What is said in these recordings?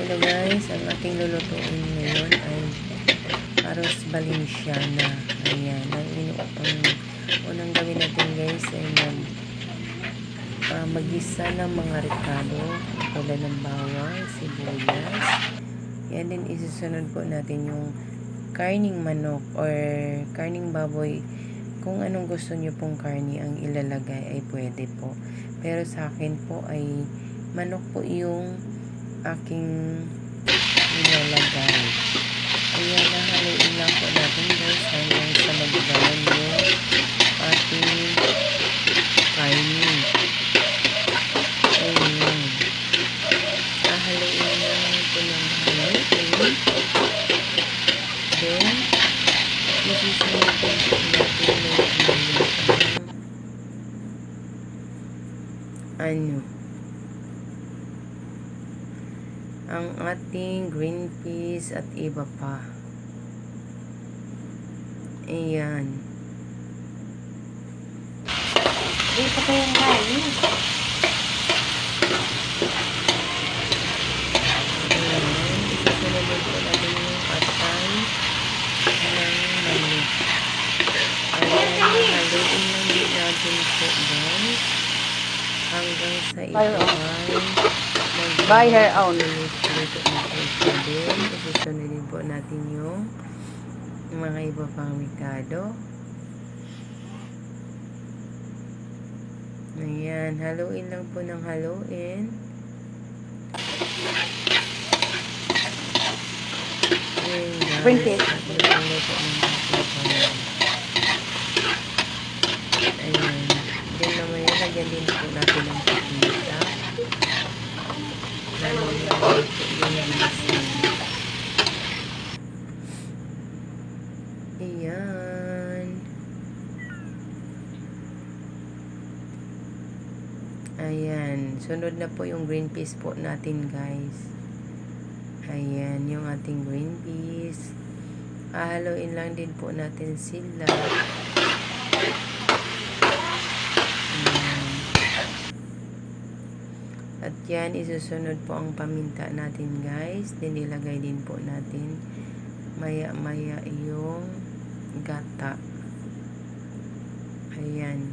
Hello guys, ang ating lulutuin ngayon ay aros valenciana. Ayan, ang, inu- ang unang gawin natin guys ay mag uh, magisa ng mga ricado, tulad ng bawang, sibuyas. Yan din isusunod po natin yung karning manok or karning baboy. Kung anong gusto nyo pong karni ang ilalagay ay pwede po. Pero sa akin po ay manok po yung aking nilalagay. Ayan, nahaluin lang po natin guys hanggang sa magbalan yung ating kainin. Ayan. Nahaluin lang po ng haluin. Then, isusunod po natin yung ano ang ating green peas at iba pa. Ayan. Dito ko yung kain. Ayan. Din po natin yung atay ng mani. Ayan. Haluin lang din natin po guys. Hanggang sa ito ay By her own. Na po din. Din natin yung mga iba pang mikado. Ayan, haluin lang po ng haluin. Ng haluin. Ayan. Then naman yun, lagyan din po natin ng pakinita. Lalo na po yung ginising. Ayan. Ayan. Sunod na po yung green peas po natin, guys. Ayan, yung ating green peas. Ahaloin lang din po natin sila. Ayan. At yan, isusunod po ang paminta natin, guys. Then, ilagay din po natin maya-maya yung gata. Ayan.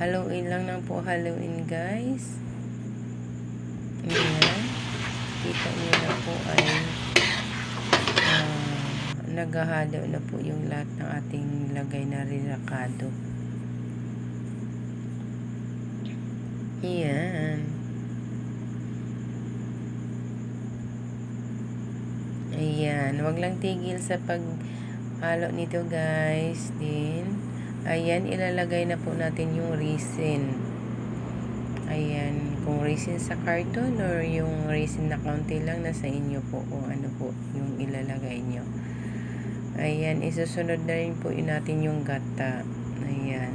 Haluin lang lang po haluin guys. Ayan. Kita nyo na po ay naghahalo na po yung lahat ng ating lagay na rinakado. Ayan. Ayan. Huwag lang tigil sa paghalo nito guys. Din. Ayan. Ilalagay na po natin yung resin. Ayan. Kung resin sa carton or yung resin na kaunti lang nasa inyo po kung ano po yung ilalagay nyo. Ayan. Isusunod na rin po natin yung gata. Ayan.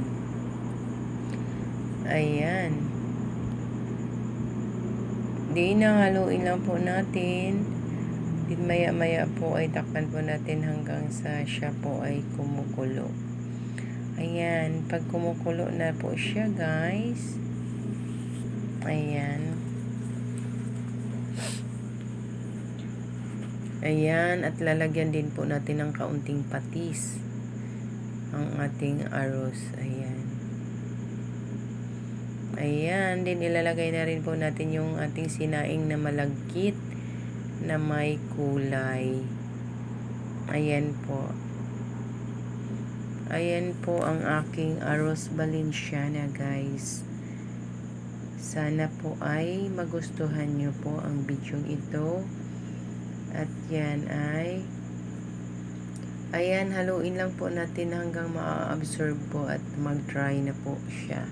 Ayan. Di haluin lang po natin. Din maya maya po ay takpan po natin hanggang sa siya po ay kumukulo. Ayan. Pag kumukulo na po siya guys. Ayan. Ayan. At lalagyan din po natin ng kaunting patis. Ang ating arroz. Ayan. Ayan, din ilalagay na rin po natin yung ating sinaing na malagkit na may kulay. Ayan po. Ayan po ang aking arroz valenciana guys. Sana po ay magustuhan nyo po ang video ito. At yan ay Ayan, haluin lang po natin hanggang ma-absorb po at mag-dry na po siya.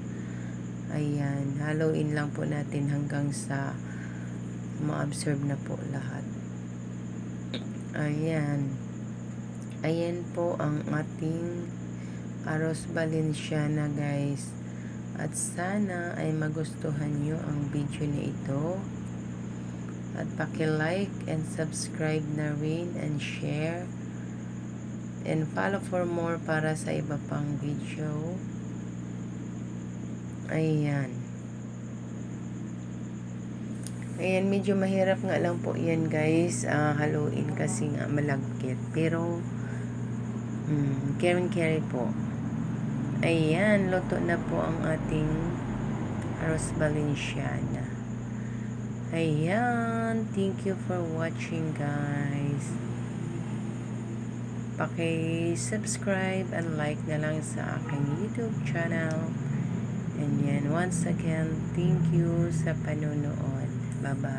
Ayan, haluin lang po natin hanggang sa ma-absorb na po lahat. Ayan. Ayan po ang ating arroz valenciana guys. At sana ay magustuhan nyo ang video na ito. At paki-like and subscribe na rin and share. and follow for more para sa iba pang video. Ayan. Ayan, medyo mahirap nga lang po yan guys. ah haluin kasi nga malagkit. Pero, mm, caring carry po. Ayan, luto na po ang ating arroz valenciana. Ayan, thank you for watching guys. Paki-subscribe and like na lang sa aking YouTube channel. And yan, once again, thank you sa panonood. Bye-bye.